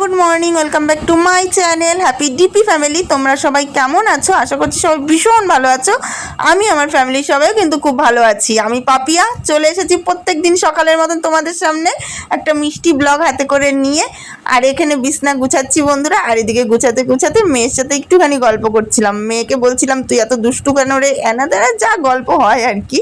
Good morning, welcome back to my channel, happy DP family. তোমরা সবাই কেমন আছো? আশা করছি সবাই ভীষণ ভালো আছো। আমি আমার ফ্যামিলির সবাই কিন্তু খুব ভালো আছি। আমি পাপিয়া, চলে এসেছি প্রত্যেক দিন সকালের মতন তোমাদের সামনে একটা মিষ্টি ব্লগ হাতে করে নিয়ে। আর এখানে বিছনা গুছাচ্ছি বন্ধুরা, আর এদিকে গুছাতে গুছাতে মেয়ের সাথে একটুখানি গল্প করছিলাম। মেয়েকে বলছিলাম, তুই এত দুষ্টু কেন রে? এনাদের যা গল্প হয় আর কি।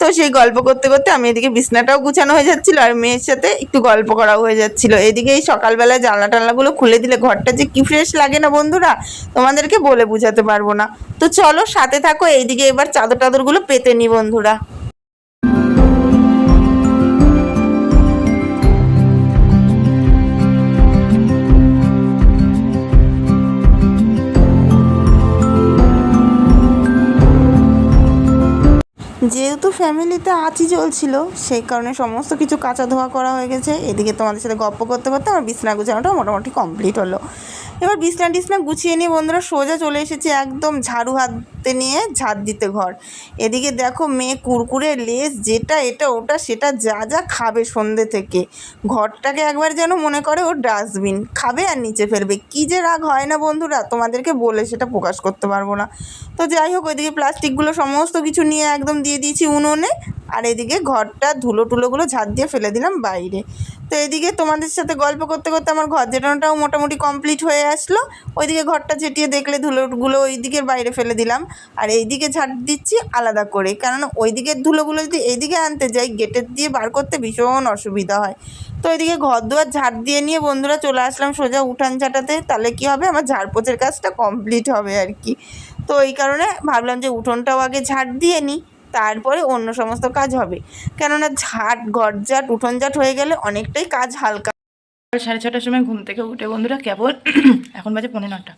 তো সেই গল্প করতে করতে আমি এদিকে বিছনাটাও গুছানো হয়ে যাচ্ছিল, আর মেয়ের সাথে একটু গল্প করাও হয়ে যাচ্ছিল। এদিকে এই সকালবেলায় জানলা টানলাগুলো খুলে দিলে ঘরটা যে কি ফ্রেশ লাগে না বন্ধুরা, তোমাদেরকে বলে বুঝাতে পারব না। তো চলো সাথে থাকো, এইদিকে এবার চাদর টাদরগুলো পেতে নি বন্ধুরা। যেহেতু ফ্যামিলিতে আছি চলছিল সেই কারণে সমস্ত কিছু কাঁচা ধোয়া করা হয়ে গেছে। এদিকে তোমাদের সাথে গপ্প করতে করতে আমার বিছনা গুছানোটা মোটামুটি কমপ্লিট হলো। এবার বিছনা টিছনা গুছিয়ে নিয়ে বন্ধুরা সোজা চলে এসেছি একদম ঝাড়ু হাতে নিয়ে ঝাড় দিতে ঘর। এদিকে দেখো মেয়ে কুরকুরে লেস যেটা এটা ওটা সেটা যা যা খাবে সন্ধ্যে থেকে। ঘরটাকে একবার যেন মনে করে ও ডাস্টবিন। খাবে আর নিচে ফেলবে। কী যে রাগ হয় না বন্ধুরা, তোমাদেরকে বলে সেটা প্রকাশ করতে পারব না। তো যাই হোক, ওইদিকে প্লাস্টিকগুলো সমস্ত কিছু নিয়ে একদম দিয়ে দিয়েছি উনুনে। আর এদিকে ঘরটা ধুলো টুলোগুলো ঝাড় দিয়ে ফেলে দিলাম বাইরে। তো এদিকে তোমাদের সাথে গল্প করতে করতে আমার ঘর জেটানোটাও মোটামুটি কমপ্লিট হয়ে আসলো। ওইদিকে ঘরটা ঝেঁটিয়ে দেখলে ধুলোগুলো ওই দিকের বাইরে ফেলে দিলাম। আর এইদিকে ঝাড় দিচ্ছি আলাদা করে। কেননা ওই দিকের ধুলোগুলো যদি এইদিকে আনতে যাই, গেটের দিয়ে বার করতে ভীষণ অসুবিধা হয়। তো এদিকে ঘর দুয়ার ঝাড় দিয়ে নিয়ে বন্ধুরা চলে আসলাম সোজা উঠান ঝাঁটাতে তাহলে কি হবে? আমার ঝাড়পোছের কাজটা কমপ্লিট হবে আর কি। তো এই কারণে ভাবলাম যে উঠোনটাও আগে ঝাড় দিয়ে নিই, তারপরে অন্য সমস্ত কাজ হবে। কেননা ঝাট ঘর ঝাট উঠোন ঝাট হয়ে গেলে অনেকটাই কাজ হালকা। সাড়ে ছটার সময় ঘুম থেকে উঠে বন্ধুরা কেবল এখন বাজে পনেরো নটা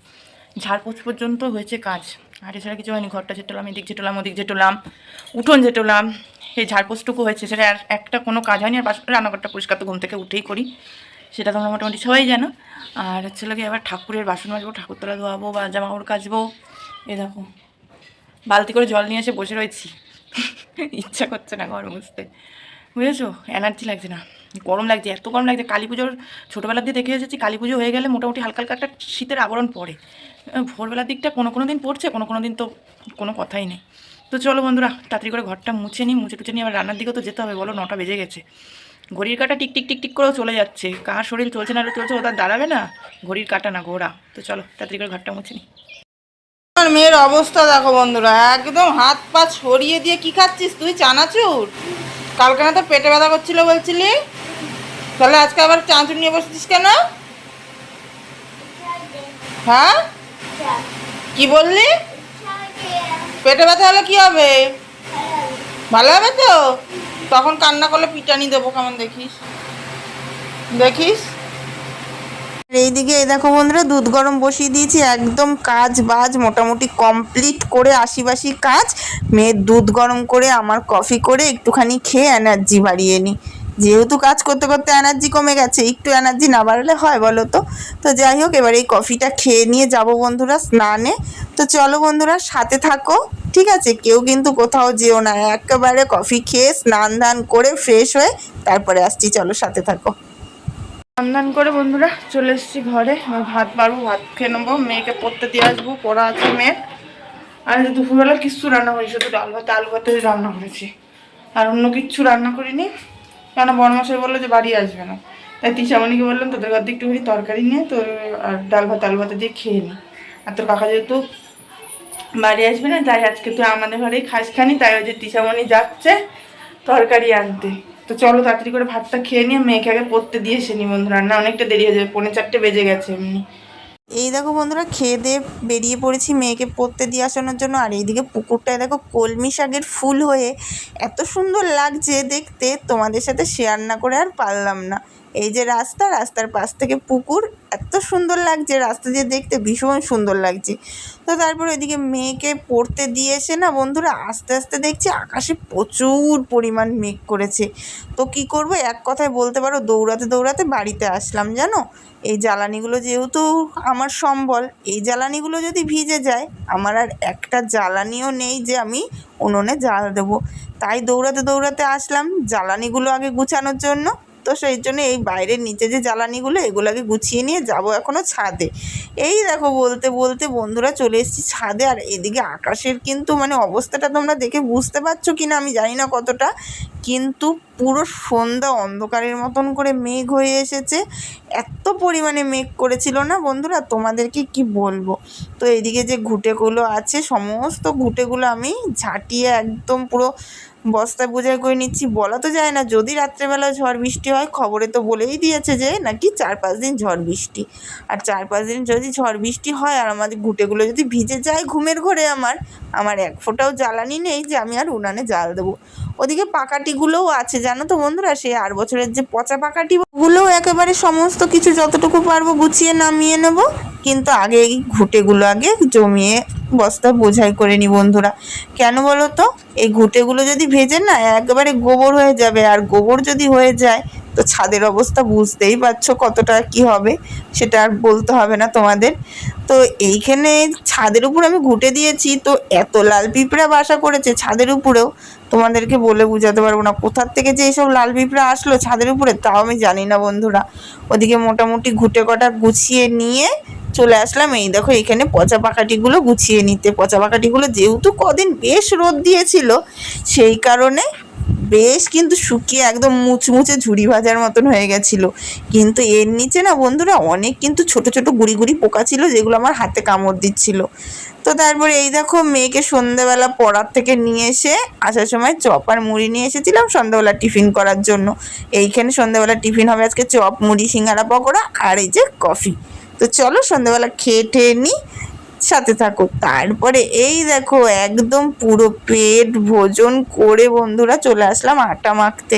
ঝাড়পোছ পর্যন্ত হয়েছে কাজ। আর এছাড়া কিছু হয়নি, ঘরটা ঝেটোলাম, এদিক ঝেটোলাম, ওদিক ঝেটোলাম, উঠোন ঝেটোলাম, এই ঝাড়পোছটুকু হয়েছে, সেটা আর একটা কোনো কাজ হয়নি, আর রান্নাঘরটা পরিষ্কার তো ঘুম থেকে উঠেই করি, সেটা তোমরা মোটামুটি সবাই জানো আর হচ্ছে লোক এবার ঠাকুরের বাসন মাজবো, ঠাকুরতলা ধোয়াবো, বা জামা কাপড় কাচবো এ দেখো, বালতি করে জল নিয়ে এসে বসে রয়েছি, ইচ্ছা করছে না ঘর মুছতে। বুঝেছ? এনার্জি লাগছে না। গরম লাগছে, এত গরম লাগছে। কালী পুজোর ছোটোবেলার দিয়ে দেখে এসেছি, কালী পুজো হয়ে গেলে মোটামুটি হালকা হালকা একটা শীতের আবরণ পড়ে। ভোরবেলার দিকটা কোনো কোনো দিন পড়ছে, কোনো কোনো দিন তো কোনো কথাই নেই। তো চলো বন্ধুরা, তাড়াতাড়ি করে ঘরটা মুছে নিই, মুছে টুছে নিয়ে আবার রান্নার দিকেও তো যেতে হবে। বলো, নটা বেজে গেছে। ঘড়ির কাটা টিক টিক টিক টিক করেও চলে যাচ্ছে। কার শরীর চলছে না চলছে ও তার দাঁড়াবে না। ঘড়ির কাটা না, ঘোড়া। তো চলো, তাড়াতাড়ি করে ঘরটা মুছে নিই। মেয়ের অবস্থা দেখো বন্ধুরা, একদম হাত পা ছড়িয়ে দিয়ে কি খাচ্ছিস? তুই চানাচুর? কালকে না তো পেটে ব্যথা করছিল বলছিলি? তাহলে আজকে আবার চাঁচুর নিয়ে বসেছিস কেন? হ্যাঁ? কি বললি? পেটে ব্যথা হলে কি হবে? ভালো হবে তো? তখন কান্না করলে পিটানি দেবো কেমন দেখিস? দেখিস? এইদিকে এই দেখো বন্ধুরা, দুধ গরম বসিয়ে দিয়েছি, একদম কাজ বাজ, মোটামুটি কমপ্লিট করে আশিবাসি কাজ। মেয়ের দুধ গরম করে, আমার কফি করে, একটুখানি খেয়ে এনার্জি বাড়িয়ে নিই যেহেতু কাজ করতে করতে এনার্জি কমে গেছে, একটু এনার্জি না বাড়লে হয় বলো তো? তো যাই হোক, এবার এই কফিটা খেয়ে নিয়ে যাব বন্ধুরা স্নানে। তো চলো বন্ধুরা, সাথে থাকো, ঠিক আছে? কেউ কিন্তু কোথাও যেও না, একেবারে কফি খেয়ে স্নান ধান করে ফ্রেশ হয়ে তারপরে আসছি, চলো সাথে থাকো। স্নান করে বন্ধুরা চলে এসেছি ঘরে। ভাত বাড়বো ভাত খেয়ে নেব। মেয়েকে পড়তে দিয়ে আসব, পড়া আছে মেয়ের। আর দুপুরবেলা কিচ্ছু রান্না করি শুধু ডাল ভাত, আলু ভাতে রান্না করেছি। আর অন্য কিচ্ছু রান্না করিনি। কেন বড়মাসাই বলল যে বাড়ি আসবে না। তাই তিশামণিকে বললাম, তোদের ঘর দিয়ে একটুখানি তরকারি নিয়ে তোর, আর ডাল ভাত, আলু ভাতে দিয়ে খেয়ে নি। আর তোর কাকা যেহেতু বাড়ি আসবে না, তাই আজকে তুই আমাদের ঘরেই খাস খানি, তাই ওই যে তিশামণি যাচ্ছে তরকারি আনতে। তো চলো তাড়াতাড়ি করে ভাতটা খেয়ে নিয়ে মেয়েকে আগে পড়তে দিয়ে এসে নি বন্ধু রান্না অনেকটা দেরি হয়ে যাবে, পৌনে চারটে বেজে গেছে এমনি। এই দেখো বন্ধুরা, খেয়ে দিয়ে বেরিয়ে পড়েছি মেয়েকে পড়তে দিয়ে আসানোর জন্য। আর এইদিকে পুকুরটায় দেখো কলমি শাকের ফুল হয়ে এত সুন্দর লাগছে দেখতে। তোমাদের সাথে শেয়ার না করে আর পারলাম না। এই যে রাস্তা, রাস্তার পাশ থেকে পুকুর, এত সুন্দর লাগছে রাস্তা দিয়ে দেখতে, ভীষণ সুন্দর লাগছে। তো তারপর এদিকে মেয়েকে পড়তে দিয়ে এসে না বন্ধুরা আস্তে আস্তে দেখছি আকাশে প্রচুর পরিমাণ মেঘ করেছে। তো কি করব? এক কথায় বলতে পারো, দৌড়াতে দৌড়াতে বাড়িতে আসলাম, জানো? এই জ্বালানিগুলো যেহেতু আমার সম্বল, এই জ্বালানিগুলো যদি ভিজে যায়, আমার আর একটা জ্বালানিও নেই যে আমি উনুনে জ্বাল দেবো। তাই দৌড়াতে দৌড়াতে আসলাম। জ্বালানিগুলো আগে গুছানোর জন্য তো সেই জন্য এই বাইরের নিচে যে জ্বালানিগুলো, এগুলোকে গুছিয়ে নিয়ে যাব এখনও ছাদে। এই দেখো বলতে বলতে বন্ধুরা চলে এসেছি ছাদে। আর এদিকে আকাশের কিন্তু মানে অবস্থাটা তোমরা দেখে বুঝতে পারছ কি না আমি জানি না কতটা। কিন্তু পুরো সন্ধ্যা অন্ধকারের মতন করে মেঘ হয়ে এসেছে। এত পরিমাণে মেঘ করেছিল না বন্ধুরা? তোমাদেরকে কি বলব? তো এদিকে যে ঘুঁটেগুলো আছে, সমস্ত ঘুঁটেগুলো আমি ঝাঁটিয়ে একদম পুরো বস্তায় বোঝাই করে নিচ্ছি, বলা তো যায় না। যদি রাত্রেবেলা ঝড় বৃষ্টি হয়, খবরে তো বলেই দিয়েছে যে, নাকি চার পাঁচ দিন ঝড় বৃষ্টি। আর চার পাঁচ দিন যদি ঝড় বৃষ্টি হয়, আর আমাদের ঘুঁটেগুলো যদি ভিজে যায় ঘুমের ঘরে আমার আমার এক ফোঁটাও জ্বালানি নেই যে আমি আর উনানে জ্বাল দেবো। ওদিকে পাকাটিগুলোও আছে, জানো তো বন্ধুরা? সেই আর বছরের যে পচা পাকাটি গুলোও একেবারে সমস্ত কিছু যতটুকু পারব গুছিয়ে নামিয়ে নেব। কিন্তু আগে এই ঘুঁটেগুলো আগে জমিয়ে বস্তা বোঝাই করে নি বন্ধুরা। কেন বলো তো? এই ঘুঁটেগুলো যদি ভেজে না, একেবারে গোবর হয়ে যাবে। আর গোবর যদি হয়ে যায় তো ছাদের অবস্থা বুঝতেই পারছ কতটা কি হবে, সেটা আর বলতে হবে না তোমাদের। তো এইখানে ছাদের উপর আমি ঘুঁটে দিয়েছি, তো এত লাল পিঁপড়া বাসা করেছে ছাদের উপরেও। তোমাদেরকে বলে বোঝাতে পারব না, কোথার থেকে যে এইসব লাল পিঁপড়া আসলো ছাদের উপরে, তাও আমি জানি না বন্ধুরা। ওদিকে মোটামুটি ঘুঁটে কটা গুছিয়ে নিয়ে চলে আসলাম। এই দেখো এখানে পচা পাকাটিগুলো গুছিয়ে নিতে। পচা পাকাটিগুলো যেহেতু কদিন বেশ রোদ দিয়েছিল, সেই কারণে বেশ কিন্তু শুকিয়ে একদম মুচমুচে ঝুড়ি ভাজার মতন হয়ে গেছিল। কিন্তু এর নিচে না বন্ধুরা অনেক কিন্তু ছোট ছোট গুড়ি গুড়ি পোকা ছিল যেগুলো আমার হাতে কামড় দিচ্ছিল। তো তারপরে এই দেখো মেয়েকে সন্ধেবেলা পড়ার থেকে নিয়ে এসে আসার সময় চপ আর মুড়ি নিয়ে এসেছিলাম সন্ধ্যাবেলা টিফিন করার জন্য। এইখানে সন্ধ্যাবেলা টিফিন হবে আজকে চপ, মুড়ি, সিঙ্গারা, পকোড়া আর এই যে কফি। তো চলো সন্ধ্যাবেলা খেয়ে টেয়ে নিই সাথে থাকো। তারপরে এই দেখো, একদম পুরো পেট ভোজন করে বন্ধুরা চলে আসলাম আটা মাখতে।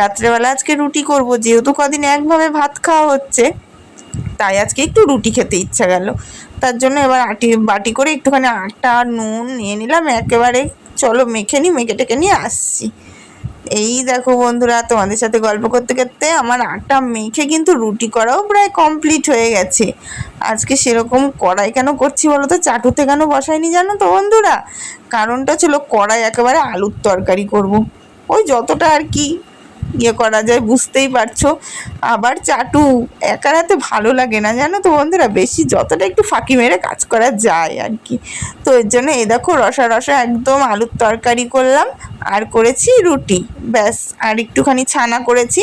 রাত্রেবেলা আজকে রুটি করব, যেহেতু কদিন একভাবে ভাত খাওয়া হচ্ছে, তাই আজকে একটু রুটি খেতে ইচ্ছা গেল। তার জন্য এবার আটি, বাটি করে একটুখানি আটা নুন নিয়ে নিলাম, একেবারে চলো মেখে নিই মেখে টেকে নিয়ে আসছি। এই দেখো বন্ধুরা, তোমাদের সাথে গল্প করতে করতে আমার আটা মেখে কিন্তু রুটি করাও প্রায় কমপ্লিট হয়ে গেছে। আজকে সেরকম কড়াই কেন করছি বলো তো চাটুতে কেন বসাইনি জানো তো বন্ধুরা? কারণটা ছিল কড়াই একেবারে আলুর তরকারি করব। ওই যতটা আর কি ইয়ে করা যায়, বুঝতেই পারছ। আবার চাটু, একার হাতে ভালো লাগে না, জানো তো বন্ধুরা? বেশি যতটা একটু ফাঁকি মেরে কাজ করা যায় আর কি। তো এর জন্য এই দেখো, রসা রসা একদম আলুর তরকারি করলাম, আর করেছি রুটি। ব্যাস, আর একটুখানি ছানা করেছি।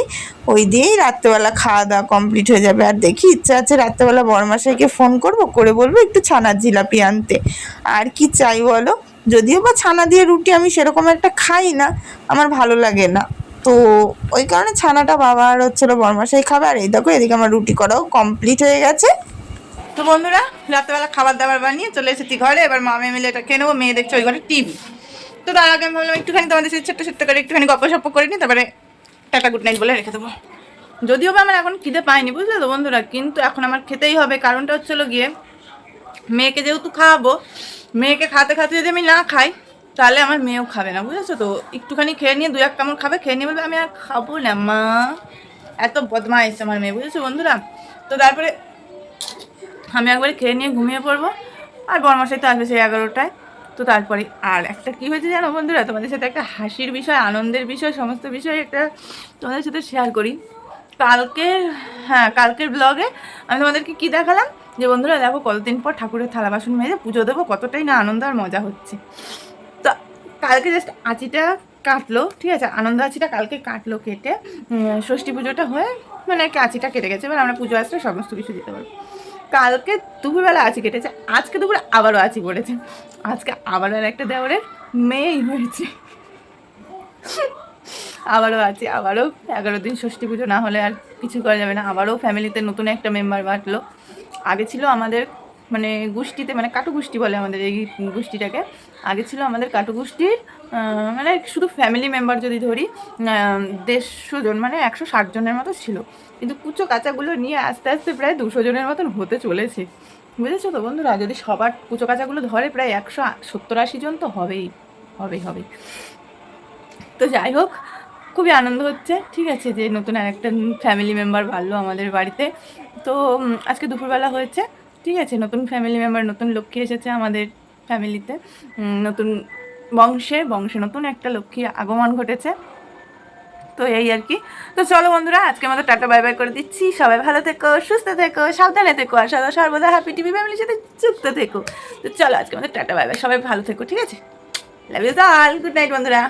ওই দিয়েই রাত্রেবেলা খাওয়া দাওয়া কমপ্লিট হয়ে যাবে। আর দেখি, ইচ্ছা আছে রাত্রেবেলা বড়মাসাইকে ফোন করব, করে বলব একটু ছানার জিলাপি আনতে। আর কি চাই বলো? যদিও বা ছানা দিয়ে রুটি আমি সেরকম একটা খাই না, আমার ভালো লাগে না। তো ওই কারণে ছানাটা বাবা আর হচ্ছিল বরমাসাই খাবে, আর এই দেখো এদিকে আমার রুটি করাও কমপ্লিট হয়ে গেছে। তো বন্ধুরা, রাত্রেবেলা খাবার দাবার বানিয়ে চলে এসেছি ঘরে। এবার মামে মিলে এটা খেয়ে নেব, মেয়ে দেখছে ওই ঘরে টিভি। তো তার আগে আমি ভাবলাম একটুখানি তোমাদের সাথে ছোট্ট ছোট্ট করে একটুখানি গপ্প সপ্প করে নিই, তারপরে টাটা গুড নাইট বলে রেখে দেবো। যদিও বা আমার এখন খিদে পাইনি, বুঝলে তো বন্ধুরা, কিন্তু এখন আমার খেতেই হবে। কারণটা হচ্ছিল গিয়ে মেয়েকে যেহেতু খাওয়াবো, মেয়েকে খাতে খাতে যদি আমি না খাই তাহলে আমার মেয়েও খাবে না, বুঝেছ তো? একটুখানি খেয়ে নিয়ে দু এক কামড় খাবে, খেয়ে নিয়ে বলবে, আমি আর খাব না, মা। এত বদমা বদমাইশ আমার মেয়ে, বুঝেছ বন্ধুরা? তো তারপরে আমি একবারে খেয়ে নিয়ে ঘুমিয়ে পড়ব, আর বরমাসাই তো আসবে সেই এগারোটায়। তো তারপরে আর একটা কী হয়েছে জানো বন্ধুরা? তোমাদের সাথে একটা হাসির বিষয়, আনন্দের বিষয়, সমস্ত বিষয় একটা তোমাদের সাথে শেয়ার করি। কালকের হ্যাঁ কালকের ব্লগে আমি তোমাদেরকে কী দেখালাম? যে বন্ধুরা দেখো কতদিন পর ঠাকুরের থালা বাসন মেজে পুজো দেবো, কতটাই না আনন্দ আর মজা হচ্ছে। কালকে জাস্ট আঁচিটা কাটলো, ঠিক আছে? আনন্দ আঁচিটা কালকে কাটলো, কেটে ষষ্ঠী পুজোটা হয়ে মানে আর কি আঁচিটা কেটে গেছে, এবার আমরা পুজো আসলে সমস্ত কিছু দিতে পারব। কালকে দুপুরবেলা আঁচি কেটেছে, আজকে দুপুরে আবারও আঁচি পড়েছে। আজকে আবারও একটা দেওয়ারের মেয়েই হয়েছে। আবারও আছি আবারও এগারো দিন ষষ্ঠী পুজো না হলে আর কিছু করা যাবে না। আবারও ফ্যামিলিতে নতুন একটা মেম্বার বাঁটলো। আগে ছিল আমাদের মানে গোষ্ঠীতে মানে কাটু গোষ্ঠী বলে আমাদের এই গোষ্ঠীটাকে। আগে ছিল আমাদের কাটু গোষ্ঠীর মানে শুধু ফ্যামিলি মেম্বার যদি ধরি দেড়শো জন মানে একশো ষাট জনের মতো ছিল। কিন্তু কুচো কাঁচাগুলো নিয়ে আস্তে আস্তে প্রায় দুশো জনের মতন হতে চলেছে। বুঝেছ তো বন্ধুরা? যদি সবার কুচো কাঁচাগুলো ধরে, প্রায় একশো সত্তর আশি জন তো হবেই হবেই হবেই। তো যাই হোক, খুবই আনন্দ হচ্ছে। ঠিক আছে যে নতুন আরেকটা ফ্যামিলি মেম্বার বাড়লো আমাদের বাড়িতে। তো আজকে দুপুরবেলা হয়েছে। ঠিক আছে, নতুন ফ্যামিলি মেম্বার নতুন লক্ষ্মী এসেছে আমাদের ফ্যামিলিতে নতুন বংশে বংশে নতুন একটা লক্ষ্মী আগমন ঘটেছে। তো এই আর কি। তো চলো বন্ধুরা আজকে আমাদের টাটা বাই বাই করে দিচ্ছি। সবাই ভালো থেকো, সুস্থ থেকো, সাবধানে থেকো, আর সদা সর্বদা হ্যাপি টিভি ফ্যামিলির সাথে যুক্ত থেকো। তো চলো আজকে আমাদের টাটা বাই বাই সবাই ভালো থেকো, ঠিক আছে? Love you all good night বন্ধুরা।